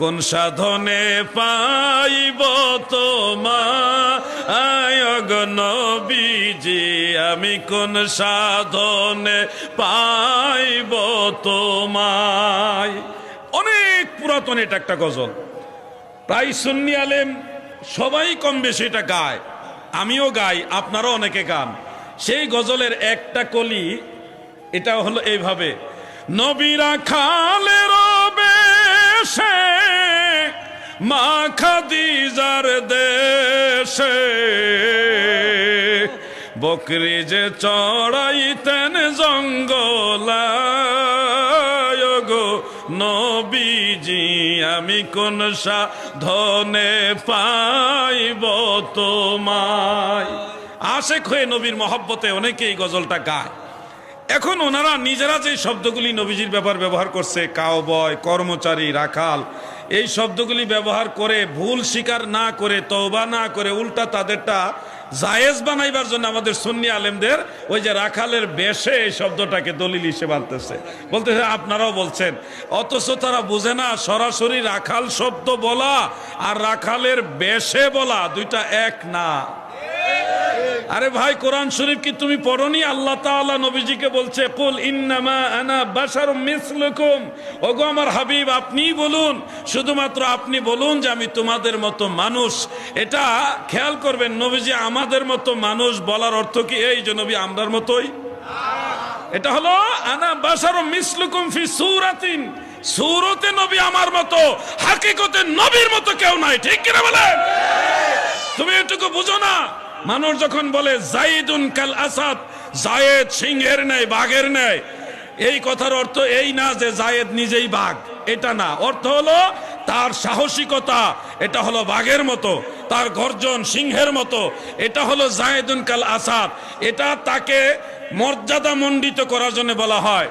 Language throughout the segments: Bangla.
কোন সাধনে পাইব তোমায় নবীজি? আমি কোন সাধনে পাইব তোমায়? অনেক পুরাতন এটা একটা গজল। প্রায় সুন্নি আলেম সবাই কম বেশি এটা গায়। আমিও গাই, আপনারাও অনেকে গান। সেই গজলের একটা কলি, এটা হলো এইভাবে, নবীরা খালের বেশে মা খাদিজার দেশে। বকরি যে চড়াইতেন জঙ্গলায় গো নবীজি, আমি কোন সাধনে পাইব তোমায়? আশেক হয়ে নবীর মহব্বতে অনেকে এই গজলটা গায়। এখন ওনারা নিজেরা যে শব্দগুলি নবীজির ব্যাপার ব্যবহার করছে কাউবয় কর্মচারী, রাখাল, এই শব্দগুলি ব্যবহার করে ভুল স্বীকার না করে, তওবা না করে উল্টা তাদেরটা জায়েজ বানাইবার জন্য আমাদের সুন্নি আলেমদের ওই যে রাখালের বেশে এই শব্দটাকে দলিল হিসেবে আনতেছে। বলতেছে আপনারাও বলছেন। অথচ তারা বুঝে না, সরাসরি রাখাল শব্দ বলা আর রাখালের বেশে বলা দুইটা এক না। আরে ভাই, কোরআন শরীফ কি তুমি পড়নি? আল্লাহ তাআলা নবীজিকে বলছে, কুল ইন্নামা আনা বাশারুম মিসলুকুম। ওগো আমার হাবিব আপনি বলুন, শুধুমাত্র আপনি বলুন যে আমি তোমাদের মতো মানুষ। এটা খেয়াল করবেন, নবীজি আমাদের মতো মানুষ বলার অর্থ কি এই যে নবী আমরার মতোই? এটা হলো, আনা বাশারুম মিসলুকুম ফি সূরাতিন। সূরতে নবী আমার মতো, হাকিকতে নবীর মতো কেউ নাই, ঠিক কিনা বলেন? তুমি এটুকু বুঝো না। মানুষ যখন বলে, জাইদুন কাল আসাদ জায়েদ সিংহের নেয় বাঘের নেয় এই কথার অর্থ এই না যে জায়েদ নিজেই বাঘ, এটা না। অর্থ হলো তার সাহসিকতা, এটা হলো বাঘের মতো, তার গর্জন সিংহের মতো, এটা হলো জায়েদুন কাল আসাদ। এটা তাকে মর্যাদা মণ্ডিত করার জন্য বলা হয়।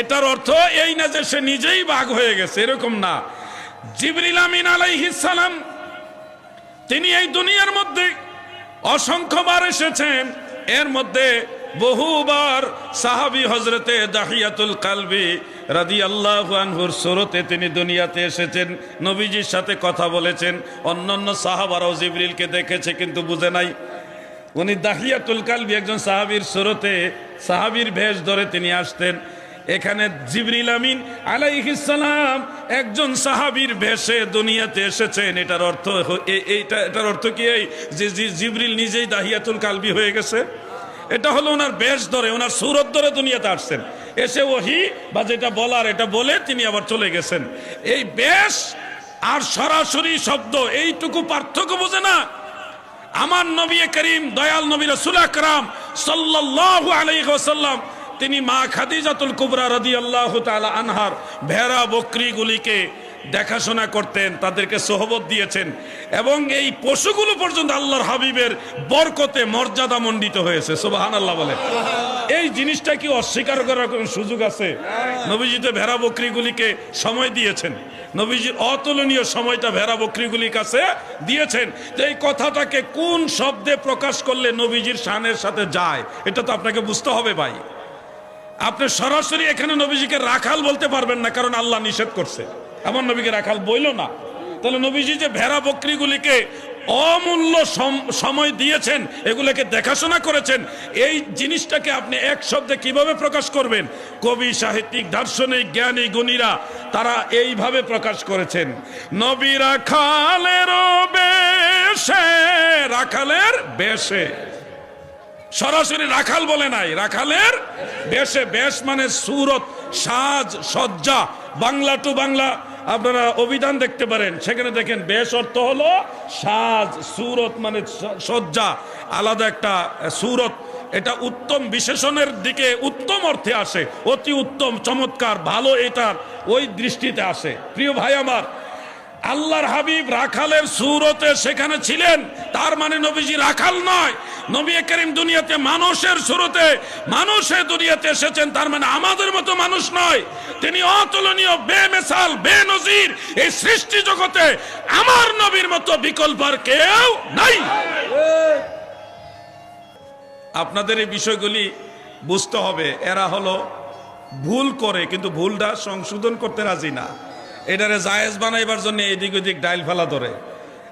এটার অর্থ এই না যে সে নিজেই বাঘ হয়ে গেছে, এরকম না। জিবরিল আমিন আলাইহিস সালাম, তিনি এই দুনিয়ার মধ্যে অসংখ্যবার এসেছেন। এর মধ্যে বহুবার সাহাবি হজরতে দাহিয়াতুল কালবি রাদি আল্লাহ আনহুর সুরতে তিনি দুনিয়াতে এসেছেন। নবীজির সাথে কথা বলেছেন। অন্যান্য সাহাবারাও জিবরিলকে দেখেছে কিন্তু বুঝে নাই। উনি দাহিয়াতুল কালবি একজন সাহাবীর সুরতে, সাহাবীর ভেষ ধরে তিনি আসতেন। এখানে জিবরিল আমিন আলাইহিসালাম একজন সাহাবীর ভেষে দুনিয়াতে এসেছেন। এটার অর্থ এইটা এটার অর্থ কি এই? যে জিবরিল নিজেই দাহিয়াতুল কালবি হয়ে গেছে। এটা হলো ওনার বেশ ধরে, ওনার সুরত ধরে দুনিয়াতে আসছেন। এসে ওহি বা যেটা বলার এটা বলে তিনি আবার চলে গেছেন। এই বেশ আর সরাসরি শব্দ, এইটুকু পার্থক্য বোঝে না। আমার নবী করিম, দয়াল নবী রসুল আকরাম সাল্লাল্লাহু আলাইহি ওয়াসাল্লাম তিনি মা খাদিজাতুল কুবরা রাদিয়াল্লাহু তাআলা আনহার ভেড়া বকরিগুলিকে দেখাশোনা করতেন, তাদেরকে সোহবত দিয়েছেন এবং এই পশুগুলো পর্যন্ত আল্লাহর হাবিবের বরকতে মর্যাদা মণ্ডিত হয়েছে। সোবাহান সুবহানাল্লাহ বলে। এই জিনিসটা কি অস্বীকার করার কোনো সুযোগ আছে? নবীজিতে ভেড়া বকরিগুলিকে সময় দিয়েছেন। নবীজির অতুলনীয় সময়টা ভেড়া বকরিগুলির কাছে দিয়েছেন। যে এই কথাটাকে কোন শব্দে প্রকাশ করলে নবীজির শানের সাথে যায়, এটা তো আপনাকে বুঝতে হবে ভাই। আপনি সরাসরি এখানে নবীজিকে রাখাল বলতে পারবেন না, কারণ আল্লাহ নিষেধ করছে। আমার নবীকে রাখাল বইল না। তাহলে নবীজি যে ভেড়া বকরিগুলিকে অমূল্য সময় দিয়েছেন, এগুলোকে দেখাশোনা করেছেন, এই জিনিসটাকে আপনি এক শব্দে কীভাবে প্রকাশ করবেন? কবি, সাহিত্যিক, দার্শনিক, জ্ঞানী, গুণীরা, তারা এইভাবে প্রকাশ করেছেন। নবী রাখালের বেশে রাখালের বেশে। সরাসরি রাখাল বলে নাই। রাখালের বেশে বেশ মানে সুরত, সাজ, সজ্জা, বাংলা টু বাংলা আপনারা অভিধান দেখতে পারেন। সেখানে দেখেন বেশ অর্থ হলো সাজ, সুরত মানে সজ্জা, আলাদা একটা সুরত। এটা উত্তম বিশেষণের দিকে উত্তম অর্থে আসে, অতি উত্তম, চমৎকার, ভালো এটার ওই দৃষ্টিতে আসে। প্রিয় ভাই আমার, আল্লাহর হাবিব রাখালের সুরতে সেখানে ছিলেন, তার মানে নবীজি রাখাল নয় নবী করিম দুনিয়াতে মানুষের শুরুতে মানুষের দুনিয়াতে এসেছেন, তার মানে আমাদের মতো মানুষ নয়। তিনি অতুলনীয়, বেমেসাল, বেনজির, এই সৃষ্টি জগতে আমার নবীর মতো বিকল্প আর কেউ নাই। আপনাদের এই বিষয়গুলি বুঝতে হবে, এরা হলো ভুল করে, কিন্তু ভুলটা সংশোধন করতে রাজি না। এটারে জায়েজ বানাইবার জন্য এদিক ওদিক ডাইল ফেলা ধরে।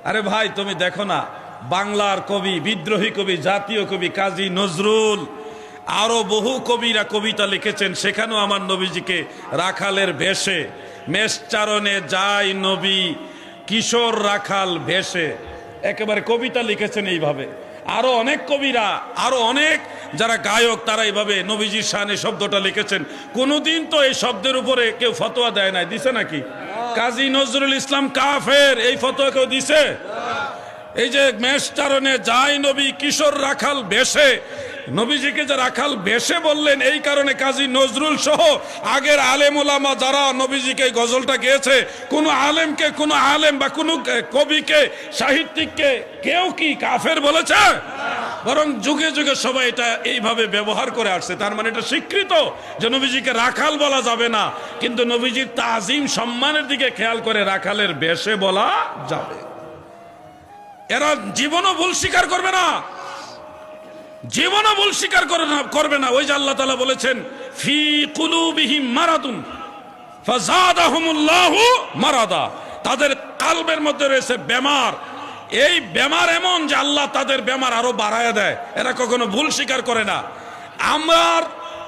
আরে ভাই, তুমি দেখো না বাংলার কবি বিদ্রোহী কবি জাতীয় কবি কাজী নজরুল আরও বহু কবিরা কবিতা লিখেছেন সেখানেও আমার নবীজিকে রাখালের ভেসে মেষচারণে যায় নবী কিশোর রাখাল ভেসে একেবারে কবিতা লিখেছেন এইভাবে। আরও অনেক কবিরা আরও অনেক যারা গায়ক তারা এইভাবে নবীজির শানে শব্দটা লিখেছেন। কোনোদিন তো এই শব্দের উপরে কেউ ফতোয়া দেয় নাই। দিছে নাকি? কাজী নজরুল ইসলাম কাফের এই ফতোয়া কেউ দিছে? এই যে মেষ চারণে যায় নবী কিশোর রাখাল বেশে, নবীজিকে যে রাখাল বেশে বললেন, এই কারণে কাজী নজরুল সহ আগের আলেম ওলামা যারা নবীজিকে গজলটা গেয়েছে, কোনো আলেমকে, কোনো আলেম বা কোনো কবিকে, সাহিত্যিককে কেউ কি কাফের বলেছে? বরং যুগে যুগে সবাই এটা এইভাবে ব্যবহার করে আসছে। তার মানে এটা স্বীকৃত যে নবীজিকে রাখাল বলা যাবে না, কিন্তু নবীজির তাজিম সম্মানের দিকে খেয়াল করে রাখালের বেশে বলা যাবে। এরা জীবনও ভুল স্বীকার করবে না। জীবনও ভুল স্বীকার করে না করবে না। ওই যে আল্লাহ তালা বলেছেন, ফি কুলুবিহিম মারাদুন, ফাজাদাহুমুল্লাহু মারাদা। তাদের কালবের মধ্যে রয়েছে বেমার। এই বেমার এমন যে আল্লাহ তাদের বেমার আরও বাড়ায় দেয়। এরা কখনো ভুল স্বীকার করে না। আমার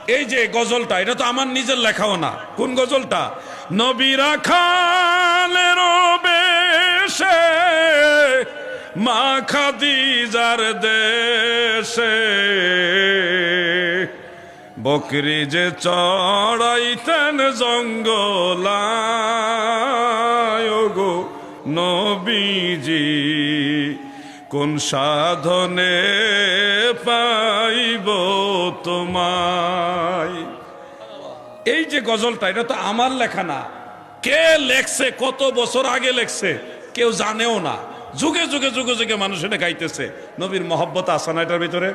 এই যে গজলটা, এটা তো আমার নিজের লেখাও না। কোন গজলটা? নবীরা খালের বেশে মা খাদিজার দেশে। বকরি যে চড়াইতেন জঙ্গলায় গো নবীজি, কোন সাধনে পাইব তোমায়? এই যে গজলটা, এটা তো আমার লেখা না। কে লেখছে, কত বছর আগে লেখছে, কেউ জানেও না। যুগে যুগে যুগে যুগে মানুষ এটা গাইতেছে। নবীর মহব্বত আসে না এটার ভিতরে?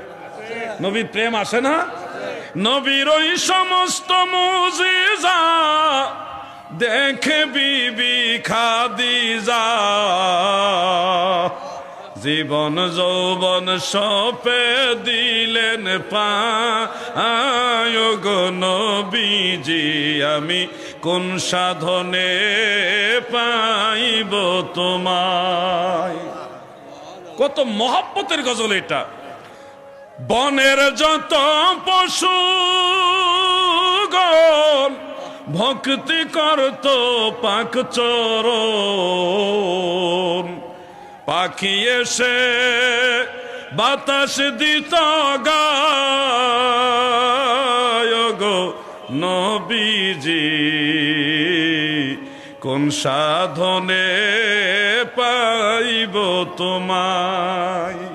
নবীর প্রেম আসে না? নবীর ওই সমস্ত মুজিজা দেখে বিবি খাদিজা। জীবন যৌবন সপে দিলেন পায়গ নবীজি, আমি কোন সাধনে পাইব তোমায়? কত মহাব্বতের গজল এটা। বনের যত পশু ভক্তি করত পাক চরণ। পাখি এসে বাতাস দিত গো নবীজি। কোন সাধনে পাইব তোমায়?